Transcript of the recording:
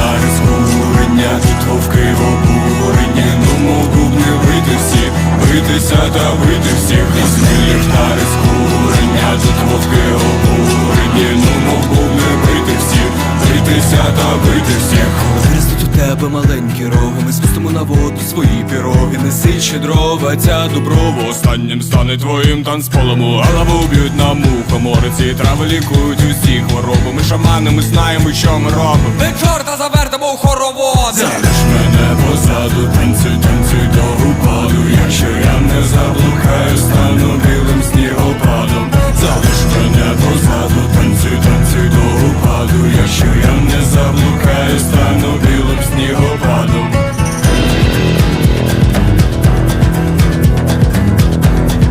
на розкурення, тут вовки в обуренні, ну мов дуб не вити всі, битися та вити всіх, нас не ліхтар. Тебе маленькі роги, ми спустимо на воду свої піроги, неси ще дрова, ця доброва Останнім стане твоїм танцполом. Голову б'ють на мухомориці Трави лікують усі хвороби. Ми шамани, ми знаємо, що ми робимо. Ми чорта завертимо у хороводи